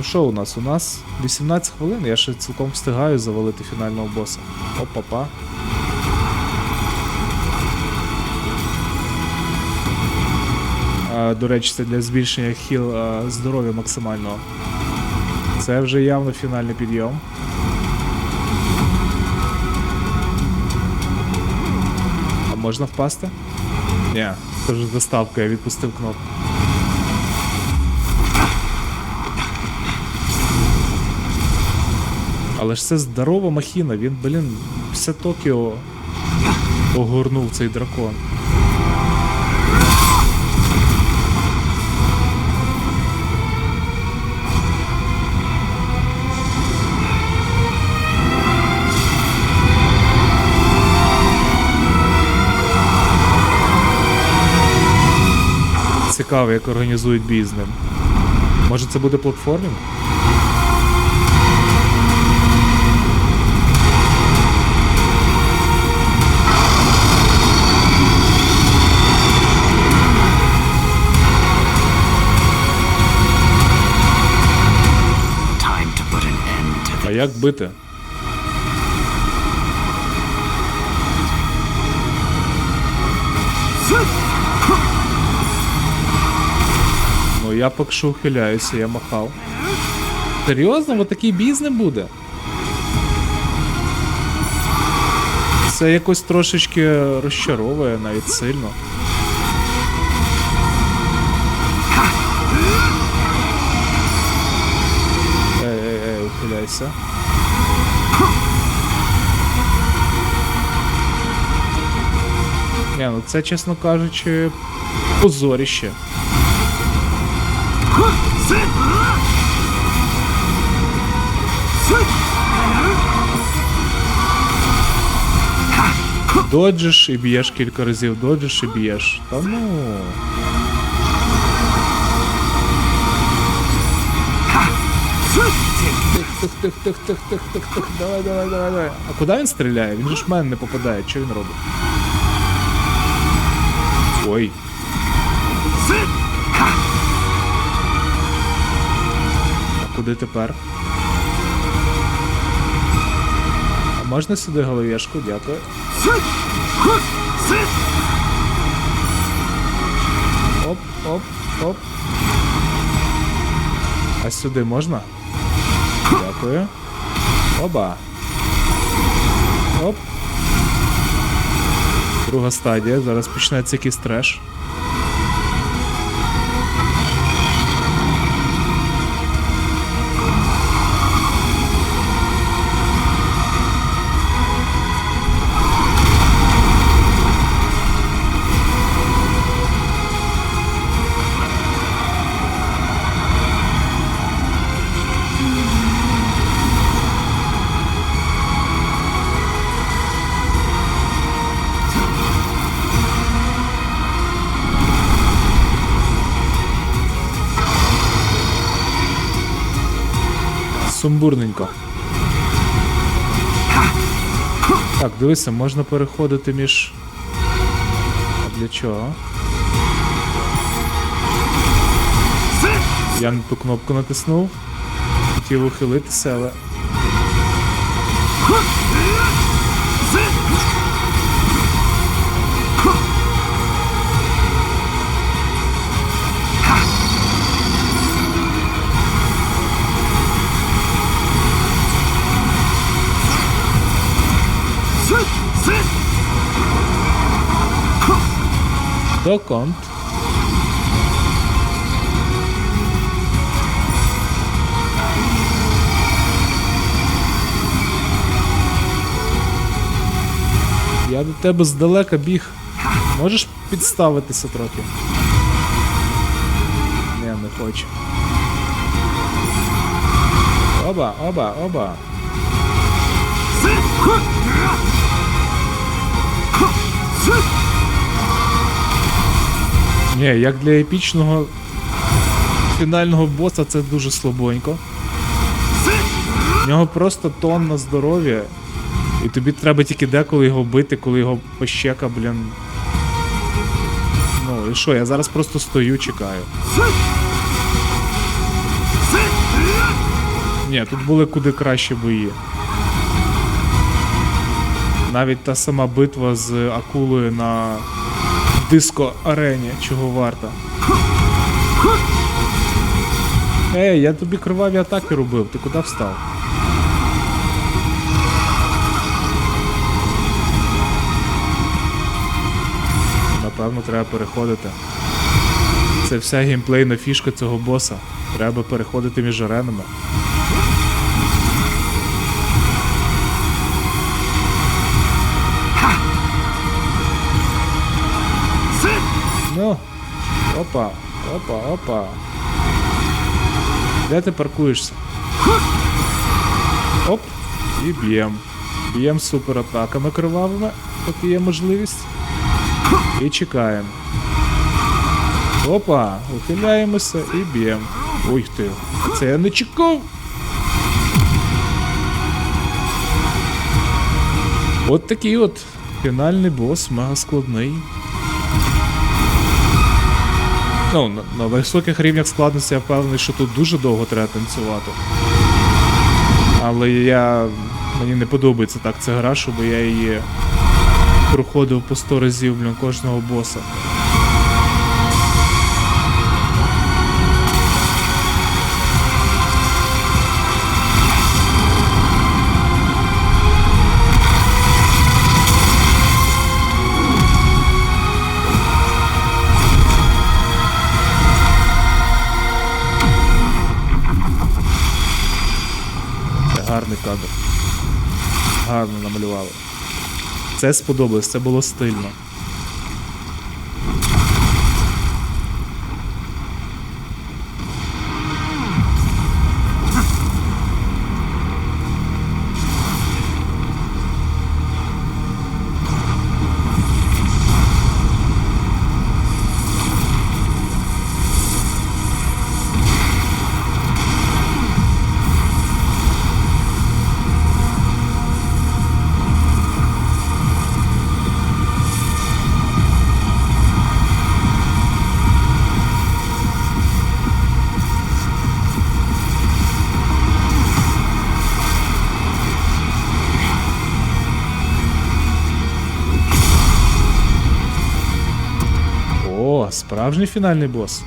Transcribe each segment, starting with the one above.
Ну що у нас? У нас 18 хвилин, я ще цілком встигаю завалити фінального боса. Опа-па. До речі, це для збільшення хіл здоров'я максимального. Це вже явно фінальний підйом. А можна впасти? Ні, це вже доставка, я відпустив кнопку. Але ж це здорова махіна, він, блін, все Токіо огорнув цей дракон. Цікаво, як організують ним. Може це буде платформінг? Як бити? Ну я поки що ухиляюся, я махав. Серйозно, от такий бій ним буде? Це якось трошечки розчаровує навіть сильно. Ей, ей, ей, ухиляйся. Не, ну це, чесно кажучи, позоріще. Доджиш і б'єш кілька разів, доджиш і б'єш. Та ну. Тих, тих, тих, тих, тих, тих, тих. Давай, давай, давай, давай. А куди він стріляє? Він ж в мене не попадає. Що він робить? Ой. А куди тепер? А можна сюди головешку? Дякую. Оп, оп, оп. А сюди можна? Дякую. Оба. Оп. Друга стадія. Зараз почнеться якийсь треш. Сумбурненько. Так, дивися, можна переходити між. А для чого? Я не ту кнопку натиснув. Хотів ухилитися, але. Доконт. Я до тебе здалека біг. Можеш підставитися трохи? Ні, не хочу. Оба, оба, оба. Ні, як для епічного фінального боса це дуже слабонько. В нього просто тонна здоров'я. І тобі треба тільки деколи його бити, коли його пощека, блін. Ну, і що, я зараз просто стою, чекаю. Ні, тут були куди кращі бої. Навіть та сама битва з акулою на диско арені, чого варта. Ей, я тобі криваві атаки робив, ти куди встав? Напевно, треба переходити. Це вся геймплейна фішка цього боса. Треба переходити між аренами. Опа, опа, опа. Де ти паркуєшся? Оп, і б'єм. Б'єм суператаками кривавими, поки є можливість. І чекаємо. Опа, ухиляємося і б'єм. Ой ти, це я не чекав. От такий от фінальний бос, мега складний. Ну, на, на високих рівнях складності я впевнений, що тут дуже довго треба танцювати. Але я. Мені не подобається так ця гра, щоб я її проходив по 100 разів блін, кожного боса. Кадр. Гарно намалювали. Це сподобалось, це було стильно. Справжній фінальний бос.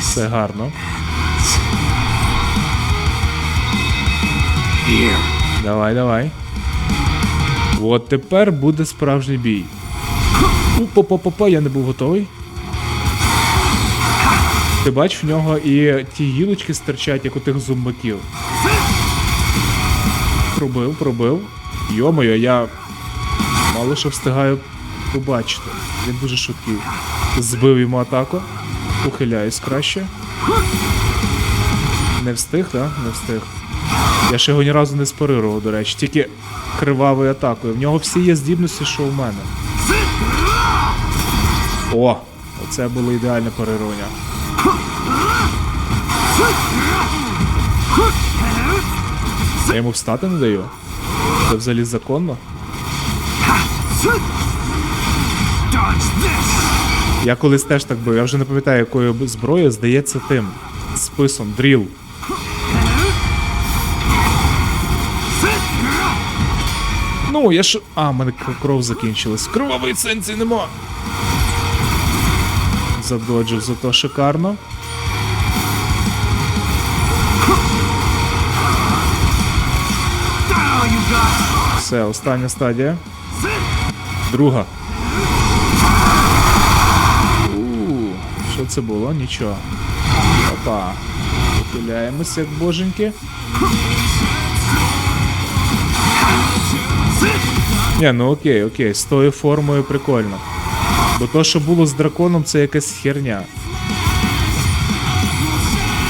Все гарно. Давай, давай. От тепер буде справжній бій. Опа-па-па-па, я не був готовий. Ти бач, в нього і ті гілочки стирчать, як у тих зумбаків. Пробив, пробив. Йомою, я мало що встигаю побачити. Він дуже швидкий. Збив йому атаку. Ухиляюсь краще. Не встиг, так? Не встиг. Я ще його ні разу не спарирував, до речі, тільки кривавою атакою. В нього всі є здібності, що у мене. О! Оце було ідеальне парирування. Я йому встати не даю. Це взагалі законно. Я колись теж так бив, я вже не пам'ятаю, якою зброєю, здається, тим. Списом, дріл. Ну, я ж. А, в мене кров закінчилась. Кровової сенсі нема. Задоджив зато шикарно. Все, остання стадія. Друга. У, що це було? Нічого. Опа. Ухиляємося, як боженьки. Ні, ну окей, окей, з тою формою прикольно. Бо то, що було з драконом, це якась херня.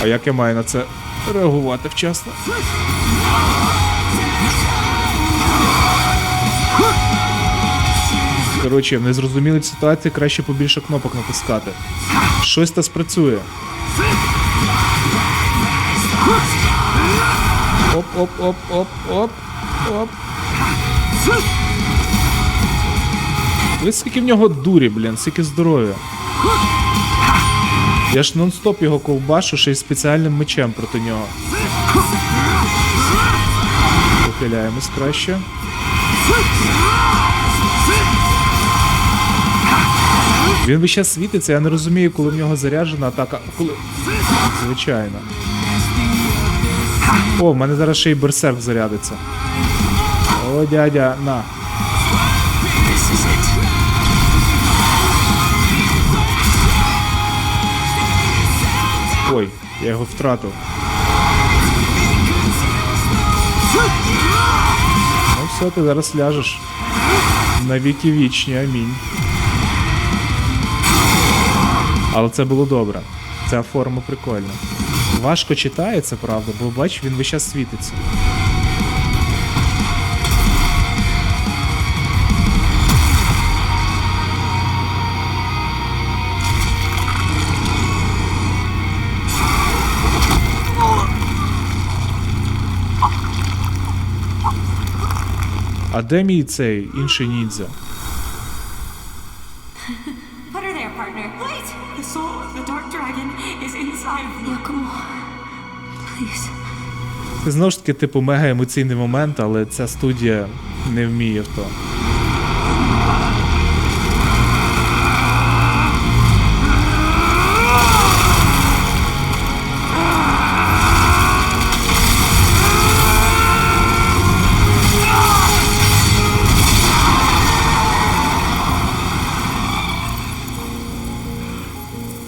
А як я маю на це реагувати вчасно? Коротше, в незрозумілій ситуації краще побільше кнопок натискати. Щось та спрацює. Оп, оп, оп, оп, оп, оп. Ви скільки в нього дурі, блін, скільки здоров'я. Я ж нон-стоп його ковбашу ще й спеціальним мечем проти нього. Похиляємось краще. Він весь час світиться, я не розумію, коли в нього заряджена атака. Коли... Звичайно. О, в мене зараз ще й берсерк зарядиться. О, дядя, на. Ой, я його втратив. Ну все, ти зараз ляжеш. На віки вічні, амінь. Але це було добре. Ця форма прикольна. Важко читається, правда, бо бач, він весь час світиться. А де мій цей інший ніндзя? Знову ж таки, типу, мега емоційний момент, але ця студія не вміє в то.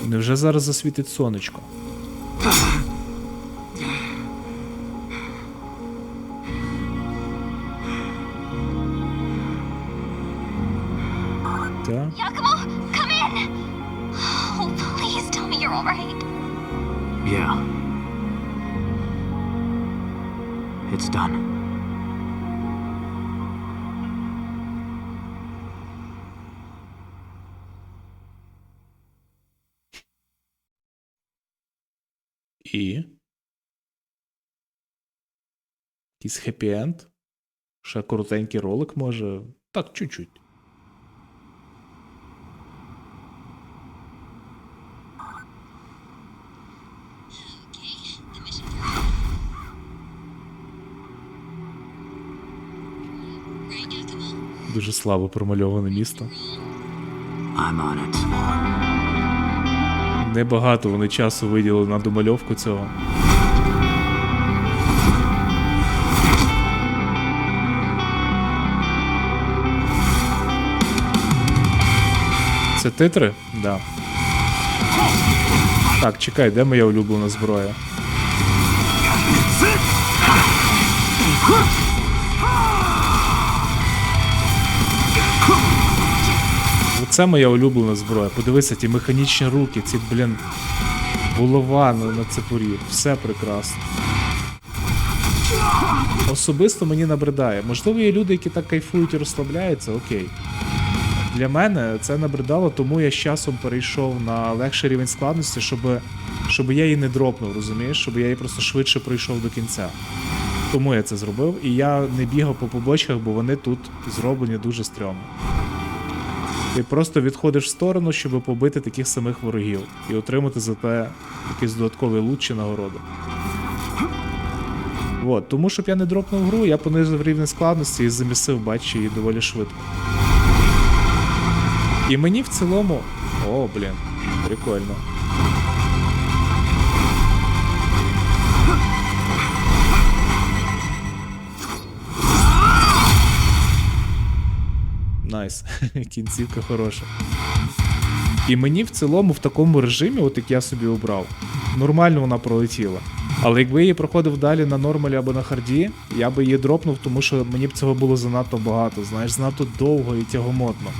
Невже зараз засвітить сонечко? І. Якийсь хеппі-енд? Ще коротенький ролик може. Так, чуть-чуть. Дуже слабо промальоване місто. I'm on it. Небагато вони часу виділили на домальовку цього. Це титри? Да. Так, чекай, де моя улюблена зброя? Оце моя улюблена зброя. Подивися, ті механічні руки, ці, блін, на, на цепурі. Все прекрасно. Особисто мені набридає. Можливо, є люди, які так кайфують і розслабляються, окей. Для мене це набридало, тому я з часом перейшов на легший рівень складності, щоб, щоб я її не дропнув, розумієш? Щоб я її просто швидше пройшов до кінця. Тому я це зробив, і я не бігав по побочках, бо вони тут зроблені дуже стрьомно. Ти просто відходиш в сторону, щоб побити таких самих ворогів і отримати за те якийсь додатковий лут чи нагороду. От, тому щоб я не дропнув гру, я понизив рівень складності і замісив, бач, її доволі швидко. І мені в цілому. О, блін, прикольно. Найс. Кінцівка хороша. І мені в цілому в такому режимі, от як я собі обрав, нормально вона пролетіла. Але якби я її проходив далі на нормалі або на харді, я би її дропнув, тому що мені б цього було занадто багато, знаєш, занадто довго і тягомотно.